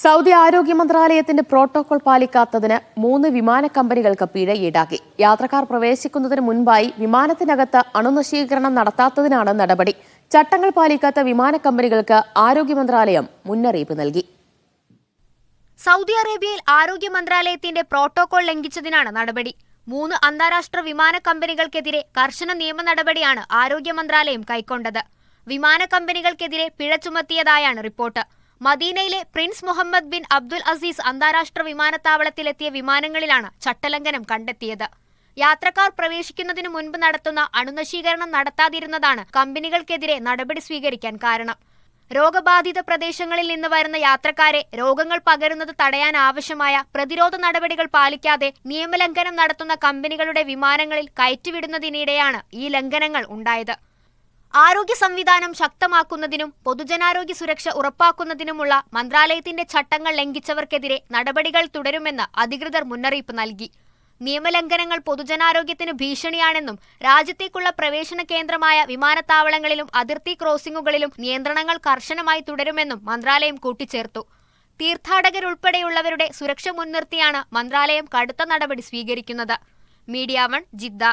Saudi ആരോഗ്യ മന്ത്രാലയത്തിന്റെ protocol പാലിക്കാത്തതിന് മൂന്ന് വിമാന കമ്പനികൾക്ക് പിഴ ഈടാക്കി. യാത്രക്കാർ പ്രവേശിക്കുന്നതിന് മുൻപായി വിമാനത്തിനകത്ത് അണുനശീകരണം നടത്താത്തതിനാണ് നടപടി. ചട്ടങ്ങൾ പാലിക്കാത്ത വിമാന കമ്പനികൾക്ക് ആരോഗ്യ മന്ത്രാലയം മുന്നറിയിപ്പ് നൽകി. സൗദി അറേബ്യയിൽ ആരോഗ്യ മന്ത്രാലയത്തിന്റെ പ്രോട്ടോകോൾ ലംഘിച്ചതിനാണ് നടപടി. മൂന്ന് അന്താരാഷ്ട്ര വിമാന കമ്പനികൾക്കെതിരെ കർശന നിയമ നടപടിയാണ് ആരോഗ്യ മന്ത്രാലയം കൈക്കൊണ്ടത്. വിമാന കമ്പനികൾക്കെതിരെ പിഴ ചുമത്തിയതായാണ് റിപ്പോർട്ട്. മദീനയിലെ prince Muhammad bin Abdul Aziz അന്താരാഷ്ട്ര വിമാനത്താവളത്തിലെത്തിയ വിമാനങ്ങളിലാണ് ചട്ടലംഘനം കണ്ടെത്തിയത്. യാത്രക്കാർ പ്രവേശിക്കുന്നതിനു മുൻപ് നടത്തുന്ന അണുനശീകരണം നടത്താതിരുന്നതാണ് കമ്പനികൾക്കെതിരെ നടപടി സ്വീകരിക്കാൻ കാരണം. രോഗബാധിത പ്രദേശങ്ങളിൽ നിന്ന് വരുന്ന യാത്രക്കാരെ രോഗങ്ങൾ പകരുന്നത് തടയാൻ ആവശ്യമായ പ്രതിരോധ നടപടികൾ പാലിക്കാതെ നിയമലംഘനം നടത്തുന്ന കമ്പനികളുടെ വിമാനങ്ങളിൽ കയറ്റിവിടുന്നതിനിടെയാണ് ഈ ലംഘനങ്ങൾ ഉണ്ടായത്. ആരോഗ്യ സംവിധാനം ശക്തമാക്കുന്നതിനും പൊതുജനാരോഗ്യ സുരക്ഷ ഉറപ്പാക്കുന്നതിനുമുള്ള മന്ത്രാലയത്തിന്റെ ചട്ടങ്ങൾ ലംഘിച്ചവർക്കെതിരെ നടപടികൾ തുടരുമെന്ന് അധികൃതർ മുന്നറിയിപ്പ് നൽകി. നിയമലംഘനങ്ങൾ പൊതുജനാരോഗ്യത്തിന് ഭീഷണിയാണെന്നും രാജ്യത്തേക്കുള്ള പ്രവേശന കേന്ദ്രമായ വിമാനത്താവളങ്ങളിലും അതിർത്തി ക്രോസിംഗുകളിലും നിയന്ത്രണങ്ങൾ കർശനമായി തുടരുമെന്നും മന്ത്രാലയം കൂട്ടിച്ചേർത്തു. തീർത്ഥാടകരുൾപ്പെടെയുള്ളവരുടെ സുരക്ഷ മുൻനിർത്തിയാണ് മന്ത്രാലയം കടുത്ത നടപടി സ്വീകരിക്കുന്നത്. Media one Jeddah